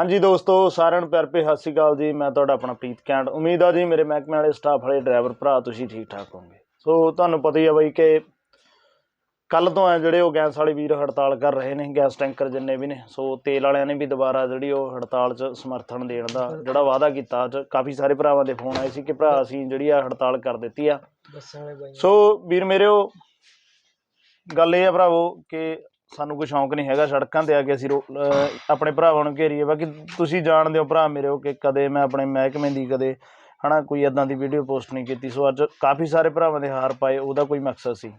ਹਾਂਜੀ ਦੋਸਤੋ ਸਾਰਿਆਂ ਨੂੰ ਪਿਆਰ ਭੇ ਸਤਿ ਸ਼੍ਰੀ ਅਕਾਲ ਜੀ। ਮੈਂ ਤੁਹਾਡਾ ਆਪਣਾ ਪ੍ਰੀਤ ਕੈਂਟ। ਉਮੀਦ ਆ ਜੀ ਮੇਰੇ ਮਹਿਕਮੇ ਵਾਲੇ ਸਟਾਫ ਵਾਲੇ ਡਰਾਈਵਰ ਭਰਾ ਤੁਸੀਂ ਠੀਕ ਠਾਕ ਹੋਵੋਗੇ। ਸੋ ਤੁਹਾਨੂੰ ਪਤਾ ਹੀ ਆ ਬਈ ਕਿ ਕੱਲ ਤੋਂ ਆ ਜਿਹੜੇ ਉਹ ਗੈਸ ਵਾਲੇ ਵੀਰ ਹੜਤਾਲ ਕਰ ਰਹੇ ਨੇ ਗੈਸ ਟੈਂਕਰ ਜਿੰਨੇ ਵੀ ਨੇ ਸੋ ਤੇਲ ਵਾਲਿਆਂ ਨੇ ਵੀ ਦੁਬਾਰਾ ਜਿਹੜੀ ਉਹ ਹੜਤਾਲ 'ਚ ਸਮਰਥਨ ਦੇਣ ਦਾ ਜਿਹੜਾ ਵਾਅਦਾ ਕੀਤਾ ਅੱਜ ਕਾਫੀ ਸਾਰੇ ਭਰਾਵਾਂ ਦੇ ਫੋਨ ਆਏ ਸੀ ਕਿ ਭਰਾ ਅਸੀਂ ਜਿਹੜੀ ਆ ਹੜਤਾਲ ਕਰ ਦਿੱਤੀ ਆ। ਸੋ ਵੀਰ ਮੇਰਿਓ ਗੱਲ ਇਹ ਆ ਭਰਾਵੋ ਕਿ ਸਾਨੂੰ ਕੋਈ ਸ਼ੌਂਕ ਨਹੀਂ ਹੈਗਾ ਸੜਕਾਂ ਤੇ ਆ ਕੇ ਅਸੀਂ ਰੋ- ਆਪਣੇ ਭਰਾਵਾਂ ਨੂੰ ਘੇਰੀਏ। ਬਾਕੀ ਤੁਸੀਂ ਜਾਣਦੇ ਹੋ ਭਰਾ ਮੇਰੇ ਹੋ ਕਿ ਕਦੇ ਮੈਂ ਆਪਣੇ ਮਹਿਕਮੇ ਦੀ ਕਦੇ ਹੈ ਨਾ ਕੋਈ ਇਦਾਂ ਦੀ ਵੀਡੀਓ ਪੋਸਟ ਨਹੀਂ ਕੀਤੀ। ਸੋ ਅੱਜ ਕਾਫੀ ਸਾਰੇ ਭਰਾਵਾਂ ਦੇ ਹਾਰ ਪਾਏ, ਉਹਦਾ ਕੋਈ ਮਕਸਦ ਸੀ।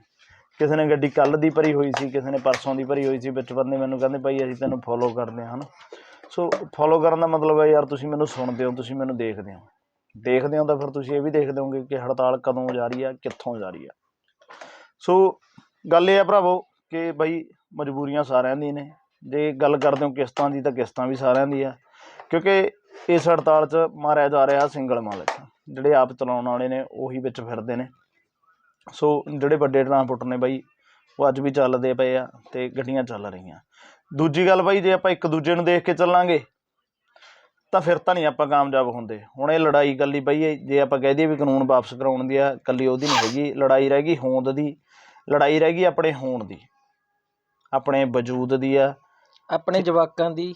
ਕਿਸੇ ਨੇ ਗੱਡੀ ਕੱਲ ਦੀ ਭਰੀ ਹੋਈ ਸੀ, ਕਿਸੇ ਨੇ ਪਰਸੋਂ ਦੀ ਭਰੀ ਹੋਈ ਸੀ, ਵਿੱਚ ਬੰਦੇ ਮੈਨੂੰ ਕਹਿੰਦੇ, ਭਾਈ ਅਸੀਂ ਤੈਨੂੰ ਫੋਲੋ ਕਰਦੇ ਹਾਂ, ਹਨਾ। ਸੋ ਫੋਲੋ ਕਰਨ ਦਾ ਮਤਲਬ ਹੈ, ਯਾਰ ਤੁਸੀਂ ਮੈਨੂੰ ਸੁਣਦੇ ਹੋ, ਤੁਸੀਂ ਮੈਨੂੰ ਦੇਖਦੇ ਹੋ। ਦੇਖਦੇ ਹੋ ਤਾਂ ਫਿਰ ਤੁਸੀਂ ਇਹ ਵੀ ਦੇਖਦੇ ਹੋਗੇ ਕਿ ਹੜਤਾਲ ਕਦੋਂ ਜਾ ਰਹੀ ਹੈ, ਕਿੱਥੋਂ ਜਾ ਰਹੀ ਆ ਸੋ ਗੱਲ ਇਹ ਆ ਭਰਾਵੋ ਕਿ ਬਈ ਮਜਬੂਰੀਆਂ ਸਾਰਿਆਂ ਦੀ ਨੇ। ਜੇ ਗੱਲ ਕਰਦੇ ਹੋ ਕਿਸ਼ਤਾਂ ਦੀ ਤਾਂ ਕਿਸ਼ਤਾਂ ਵੀ ਸਾਰਿਆਂ ਦੀ ਆ। ਕਿਉਂਕਿ ਇਸ ਹੜਤਾਲ 'ਚ ਮਾਰਿਆ ਜਾ ਰਿਹਾ ਸਿੰਗਲ ਮਾਲਕ। ਜਿਹੜੇ ਆਪ ਚਲਾਉਣ ਵਾਲੇ ਨੇ, ਉਹੀ ਵਿੱਚ ਫਿਰਦੇ ਨੇ। ਸੋ ਜਿਹੜੇ ਵੱਡੇ ਟਰਾਂਸਪੋਰਟਰ ਨੇ ਬਾਈ, ਉਹ ਅੱਜ ਵੀ ਚੱਲਦੇ ਪਏ ਆ ਤੇ ਗੱਡੀਆਂ ਚੱਲ ਰਹੀਆਂ। ਦੂਜੀ ਗੱਲ ਬਾਈ, ਜੇ ਆਪਾਂ ਇੱਕ ਦੂਜੇ ਨੂੰ ਦੇਖ ਕੇ ਚੱਲਾਂਗੇ, ਤਾਂ ਫਿਰ ਤਾਂ ਨਹੀਂ ਆਪਾਂ ਕਾਮਯਾਬ ਹੁੰਦੇ। ਹੁਣ ਇਹ ਲੜਾਈ ਕੱਲੀ ਬਈ ਜੇ ਆਪਾਂ ਕਹਿ ਦਈਏ ਵੀ ਕਾਨੂੰਨ ਵਾਪਸ ਕਰਾਉਣ ਦੀ ਆ ਕੱਲੀ ਉਹਦੀ ਨਹੀਂ ਹੈਗੀ। ਲੜਾਈ ਰਹਿ ਗਈ ਹੋਂਦ ਦੀ। ਲੜਾਈ ਰਹਿ ਗਈ ਆਪਣੇ ਹੋਣ ਦੀ। ਆਪਣੇ ਵਜੂਦ ਦੀ ਆ। ਆਪਣੇ ਜਵਾਕਾਂ ਦੀ।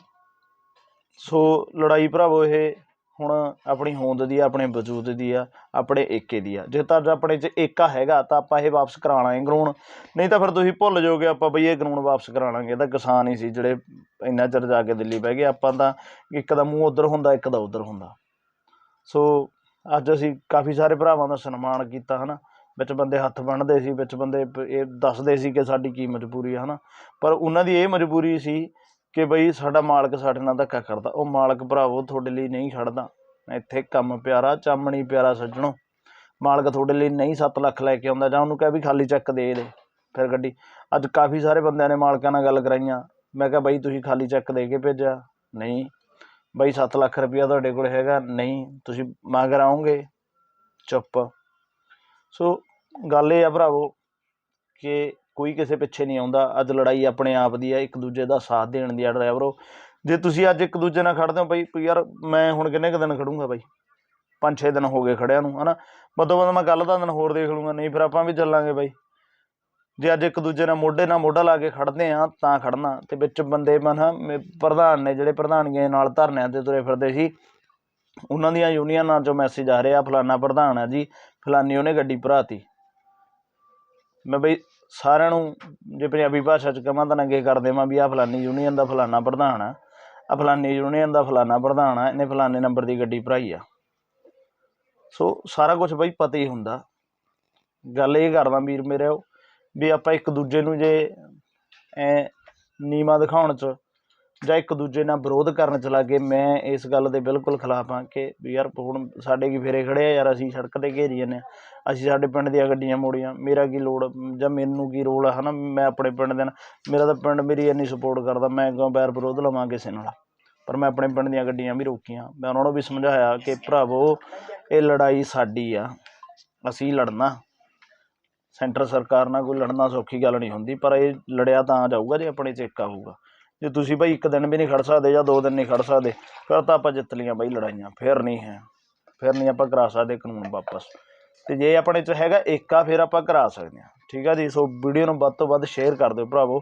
ਸੋ ਲੜਾਈ ਭਰਾਵੋ ਇਹ ਹੁਣ ਆਪਣੀ ਹੋਂਦ ਦੀ ਆ ਆਪਣੇ ਵਜੂਦ ਦੀ ਆ ਆਪਣੇ ਏਕੇ ਦੀ ਆ। ਜੇ ਤਾਂ ਆਪਣੇ 'ਚ ਏਕਾ ਹੈਗਾ ਤਾਂ ਆਪਾਂ ਇਹ ਵਾਪਸ ਕਰਾਉਣਾ ਹੈ ਕਾਨੂੰਨ ਨਹੀਂ ਤਾਂ ਫਿਰ ਤੁਸੀਂ ਭੁੱਲ ਜਾਓਗੇ ਆਪਾਂ ਬਈ ਇਹ ਕਾਨੂੰਨ ਵਾਪਸ ਕਰਾਣਾਂਗੇ ਇਹ ਤਾਂ ਕਿਸਾਨ ਹੀ ਸੀ ਜਿਹੜੇ ਇੰਨਾ ਚਿਰ ਜਾ ਕੇ ਦਿੱਲੀ ਬਹਿ ਗਏ। ਆਪਾਂ ਤਾਂ ਇੱਕ ਦਾ ਮੂੰਹ ਉਧਰ ਹੁੰਦਾ ਇੱਕ ਦਾ ਉਧਰ ਹੁੰਦਾ। ਸੋ ਅੱਜ ਅਸੀਂ ਕਾਫੀ ਸਾਰੇ ਭਰਾਵਾਂ ਦਾ ਸਨਮਾਨ ਕੀਤਾ ਹਨਾ? ਵਿੱਚ ਬੰਦੇ ਹੱਥ ਬੰਨ੍ਹਦੇ ਸੀ, ਵਿੱਚ ਬੰਦੇ ਪ- ਇਹ ਦੱਸਦੇ ਸੀ ਕਿ ਸਾਡੀ ਕੀ ਮਜਬੂਰੀ ਆ, ਹਨਾ। ਪਰ ਉਹਨਾਂ ਦੀ ਇਹ ਮਜਬੂਰੀ ਸੀ ਕਿ ਬਈ ਸਾਡਾ ਮਾਲਕ ਸਾਡੇ ਨਾਲ ਧੱਕਾ ਕਰਦਾ। ਉਹ ਮਾਲਕ ਭਰਾਵੋ, ਤੁਹਾਡੇ ਲਈ ਨਹੀਂ ਖੜਦਾ। ਇੱਥੇ ਕੰਮ ਪਿਆਰਾ, ਚਾਮਣੀ ਪਿਆਰਾ ਸੱਜਣੋ। ਮਾਲਕ ਤੁਹਾਡੇ ਲਈ ਨਹੀਂ 7 ਲੱਖ ਲੈ ਕੇ ਆਉਂਦਾ ਜਾਂ ਉਹਨੂੰ ਕਹਿ ਵੀ ਖਾਲੀ ਚੱਕ ਦੇ ਦੇ, ਫਿਰ ਗੱਡੀ। ਅੱਜ ਕਾਫੀ ਸਾਰੇ ਬੰਦਿਆਂ ਨੇ ਮਾਲਕਾਂ ਨਾਲ ਗੱਲ ਕਰਾਈਆਂ। ਮੈਂ ਕਿਹਾ ਬਾਈ ਤੁਸੀਂ ਖਾਲੀ ਚੱਕ ਦੇ ਕੇ ਭੇਜਿਆ। ਨਹੀਂ। ਬਾਈ 7 ਲੱਖ ਰੁਪਇਆ ਤੁਹਾਡੇ ਕੋਲ ਹੈਗਾ। ਨਹੀਂ। ਤੁਸੀਂ ਮੰਗ ਆਉਂਗੇ ਚੁੱਪ। ਸੋ ਗੱਲ ਇਹ ਆ ਭਰਾਵੋ ਕਿ ਕੋਈ ਕਿਸੇ ਪਿੱਛੇ ਨਹੀਂ ਆਉਂਦਾ। ਅੱਜ ਲੜਾਈ ਆਪਣੇ ਆਪ ਦੀ ਆ, ਇੱਕ ਦੂਜੇ ਦਾ ਸਾਥ ਦੇਣ ਦੀ ਆ ਡਰਾਈਵਰੋ ਜੇ ਤੁਸੀਂ ਅੱਜ ਇੱਕ ਦੂਜੇ ਨਾਲ ਖੜਦੇ ਹੋ ਬਈ ਯਾਰ ਮੈਂ ਹੁਣ ਕਿੰਨੇ ਕੁ ਦਿਨ ਖੜੂੰਗਾ ਬਾਈ? ਪੰਜ ਛੇ ਦਿਨ ਹੋ ਗਏ ਖੜਿਆਂ ਨੂੰ, ਹਨਾ? ਬਦੋ ਬਦ ਮੈਂ ਕੱਲ ਦਾ ਦਿਨ ਹੋਰ ਦੇਖ ਲੂੰਗਾ, ਨਹੀਂ ਫਿਰ ਆਪਾਂ ਵੀ ਚੱਲਾਂਗੇ ਬਾਈ। ਜੇ ਅੱਜ ਇੱਕ ਦੂਜੇ ਨਾਲ ਮੋਢੇ ਨਾਲ ਮੋਢਾ ਲਾ ਕੇ ਖੜਦੇ ਆ, ਤਾਂ ਖੜਨਾ। ਤੇ ਵਿੱਚ ਬੰਦੇ ਮਨ ਪ੍ਰਧਾਨ ਨੇ ਜਿਹੜੇ ਪ੍ਰਧਾਨੀਆਂ ਨਾਲ ਧਰਨਿਆਂ ਤੇ ਤੁਰੇ ਫਿਰਦੇ ਸੀ ਉਹਨਾਂ ਦੀਆਂ ਯੂਨੀਅਨਾਂ ਚੋਂ ਮੈਸੇਜ ਆ ਰਿਹਾ ਫਲਾਨਾ ਪ੍ਰਧਾਨ ਆ ਜੀ, ਫਲਾਨੀ ਉਹਨੇ ਗੱਡੀ ਭਰਾਤੀ। ਮੈਂ ਬਈ ਸਾਰਿਆਂ ਨੂੰ ਜੇ ਪੰਜਾਬੀ ਭਾਸ਼ਾ ਚ ਕਹਾਂ ਤਾਂ ਨੰਗੇ ਕਰ ਦੇਵਾਂ ਵੀ ਆਹ ਫਲਾਨੀ ਯੂਨੀਅਨ ਦਾ ਫਲਾਨਾ ਪ੍ਰਧਾਨ ਆ। ਆ ਫਲਾਨੀ ਯੂਨੀਅਨ ਦਾ ਫਲਾਨਾ ਪ੍ਰਧਾਨ ਆ, ਇਹਨੇ ਫਲਾਨੇ ਨੰਬਰ ਦੀ ਗੱਡੀ ਭਰਾਈ ਆ। ਸੋ ਸਾਰਾ ਕੁਝ ਬਈ ਪਤਾ ਹੀ ਹੁੰਦਾ। ਗੱਲ ਇਹ ਕਰਦਾ ਵੀਰ ਮੇਰੇ ਵੀ ਆਪਾਂ ਇੱਕ ਦੂਜੇ ਨੂੰ ਜੇ ਐ ਨੀਮਾ ਦਿਖਾਉਣ ਚ ਜਾਂ ਇੱਕ ਦੂਜੇ ਨਾਲ ਵਿਰੋਧ ਕਰਨ ਚਲਾ ਲੱਗੇ, ਮੈਂ ਇਸ ਗੱਲ ਦੇ ਬਿਲਕੁਲ ਖਿਲਾਫ ਹਾਂ ਕਿ ਵੀ ਯਾਰ ਹੁਣ ਸਾਡੇ ਕੀ ਫੇਰੇ ਖੜ੍ਹੇ ਆ ਯਾਰ, ਅਸੀਂ ਸੜਕ ਤੇ ਘੇਰੀ ਜਾਂਦੇ ਹਾਂ, ਅਸੀਂ ਸਾਡੇ ਪਿੰਡ ਦੀਆਂ ਗੱਡੀਆਂ ਮੋੜੀਆਂ, ਮੇਰਾ ਕੀ ਲੋੜ, ਜਾਂ ਮੈਨੂੰ ਕੀ ਰੋਲ ਆ ਹੈ ਨਾ ਮੈਂ ਆਪਣੇ ਪਿੰਡ ਦੇ ਨਾਲ, ਮੇਰਾ ਤਾਂ ਪਿੰਡ ਮੇਰੀ ਇੰਨੀ ਸਪੋਰਟ ਕਰਦਾ, ਮੈਂ ਕਿਉਂ ਬੈਰ ਵਿਰੋਧ ਲਵਾਂ ਕਿਸੇ ਨਾਲ? ਪਰ ਮੈਂ ਆਪਣੇ ਪਿੰਡ ਦੀਆਂ ਗੱਡੀਆਂ ਵੀ ਰੋਕੀਆਂ, ਮੈਂ ਉਹਨਾਂ ਨੂੰ ਵੀ ਸਮਝਾਇਆ ਕਿ ਭਰਾਵੋ, ਇਹ ਲੜਾਈ ਸਾਡੀ ਆ, ਅਸੀਂ ਲੜਨਾ। ਸੈਂਟਰ ਸਰਕਾਰ ਨਾਲ ਕੋਈ ਲੜਨਾ ਸੌਖੀ ਗੱਲ ਨਹੀਂ ਹੁੰਦੀ, ਪਰ ਇਹ ਲੜਿਆ ਤਾਂ ਜਾਊਗਾ ਜੇ ਆਪਣੇ 'ਚ ਏਕਾ ਹੋਊਗਾ। ਜੇ ਤੁਸੀਂ ਭਾਈ ਇੱਕ ਦਿਨ ਵੀ ਨਹੀਂ ਖੜ ਸਕਦੇ ਜਾਂ ਦੋ ਦਿਨ ਨਹੀਂ ਖੜ ਸਕਦੇ, ਫਿਰ ਤਾਂ ਆਪਾਂ ਜਿੱਤ ਲਈਆਂ ਬਾਈ ਲੜਾਈਆਂ, ਫਿਰ ਨਹੀਂ ਹੈ। ਫਿਰ ਨਹੀਂ ਆਪਾਂ ਕਰਾ ਸਕਦੇ ਕਾਨੂੰਨ ਵਾਪਸ। ਤੇ ਜੇ ਆਪਣੇ 'ਚ ਹੈਗਾ ਏਕਾ ਫਿਰ ਆਪਾਂ ਕਰਾ ਸਕਦੇ ਹਾਂ। ਠੀਕ ਆ ਜੀ? ਸੋ ਵੀਡੀਓ ਨੂੰ ਵੱਧ ਤੋਂ ਵੱਧ ਸ਼ੇਅਰ ਕਰ ਦਿਓ ਭਰਾਵੋ।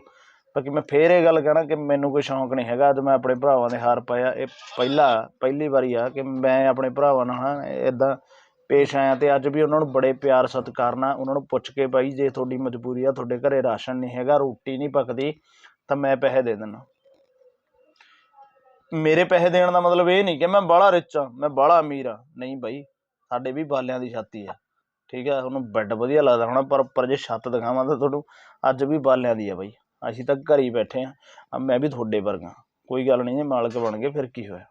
ਬਾਕੀ ਮੈਂ ਫੇਰ ਇਹ ਗੱਲ ਕਹਿਣਾ ਕਿ ਮੈਨੂੰ ਕੋਈ ਸ਼ੌਂਕ ਨਹੀਂ ਹੈਗਾ। ਅੱਜ ਮੈਂ ਆਪਣੇ ਭਰਾਵਾਂ ਦੇ ਹਾਰ ਪਾਇਆ। ਇਹ ਪਹਿਲਾ, ਪਹਿਲੀ ਵਾਰੀ ਆ ਕਿ ਮੈਂ ਆਪਣੇ ਭਰਾਵਾਂ ਨਾਲ ਹਾਂ ਇਦਾਂ ਪੇਸ਼ ਆਇਆ ਤੇ ਅੱਜ ਵੀ ਉਹਨਾਂ ਨੂੰ ਬੜੇ ਪਿਆਰ ਸਤਿਕਾਰ ਨਾਲ ਉਹਨਾਂ ਨੂੰ ਪੁੱਛ ਕੇ ਭਾਈ ਜੇ ਤੁਹਾਡੀ ਮਜਬੂਰੀ ਆ, ਤੁਹਾਡੇ ਘਰੇ ਰਾਸ਼ਨ ਨਹੀਂ ਹੈਗਾ, ਰੋਟੀ ਨਹੀਂ ਪੱਕਦੀ, ਤਾਂ ਮੈਂ ਪੈਸੇ ਦੇ ਦਿੰਦਾ। ਮੇਰੇ ਪੈਸੇ ਦੇਣ ਦਾ ਮਤਲਬ ਇਹ ਨਹੀਂ ਕਿ ਮੈਂ ਬਾਹਲਾ ਰਿਚ ਆ ਮੈਂ ਬਾਹਲਾ ਅਮੀਰ ਆ ਨਹੀਂ ਬਾਈ, ਸਾਡੇ ਵੀ ਬਾਲਿਆਂ ਦੀ ਛਾਤੀ ਆ। ਠੀਕ ਆ, ਉਹਨੂੰ ਬੈੱਡ ਵਧੀਆ ਲੱਗਦਾ ਹੋਣਾ, ਪਰ ਪਰ ਜੇ ਛੱਤ ਦਿਖਾਵਾਂ ਤਾਂ ਤੁਹਾਨੂੰ, ਅੱਜ ਵੀ ਬਾਲਿਆਂ ਦੀ ਆ ਬਾਈ। ਅਸੀਂ ਤਾਂ ਘਰ ਹੀ ਬੈਠੇ ਆ ਮੈਂ ਵੀ ਤੁਹਾਡੇ ਵਰਗਾ। ਕੋਈ ਗੱਲ ਨਹੀਂ, ਜੇ ਮਾਲਕ ਬਣ ਗਏ, ਫਿਰ ਕੀ ਹੋਇਆ?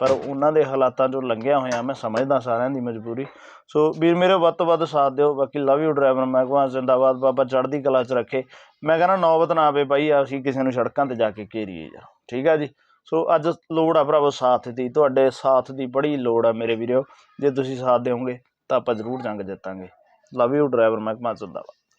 ਪਰ ਉਹਨਾਂ ਦੇ ਹਾਲਾਤਾਂ ਚੋਂ ਲੰਘਿਆ ਹੋਇਆ ਮੈਂ ਸਮਝਦਾ ਸਾਰਿਆਂ ਦੀ ਮਜਬੂਰੀ। ਸੋ ਵੀਰ ਮੇਰੇ ਵੱਧ ਤੋਂ ਵੱਧ ਸਾਥ ਦਿਓ, ਬਾਕੀ ਲਵ ਯੂ ਡਰਾਈਵਰ ਮਹਿਕਮਾ ਜ਼ਿੰਦਾਬਾਦ, ਬਾਬਾ ਚੜ੍ਹਦੀ ਕਲਾ 'ਚ ਰੱਖੇ। ਮੈਂ ਕਹਿੰਦਾ ਨੌਬਤ ਨਾ ਆਵੇ ਬਾਈ, ਅਸੀਂ ਕਿਸੇ ਨੂੰ ਸੜਕਾਂ ਤੇ ਜਾ ਕੇ ਘੇਰੀਏ ਯਾਰ, ਠੀਕ ਆ ਜੀ? ਸੋ ਅੱਜ ਲੋੜ ਆ ਭਰਾਵੋ ਸਾਥ ਦੀ, ਤੁਹਾਡੇ ਸਾਥ ਦੀ ਬੜੀ ਲੋੜ ਆ ਮੇਰੇ ਵੀਰੋ। ਜੇ ਤੁਸੀਂ ਸਾਥ ਦਿਓਗੇ ਤਾਂ ਆਪਾਂ ਜ਼ਰੂਰ ਜੰਗ ਜਿੱਤਾਂਗੇ। ਲਵ ਯੂ ਡਰਾਈਵਰ ਮਹਿਕਮਾ ਜ਼ਿੰਦਾਬਾਦ।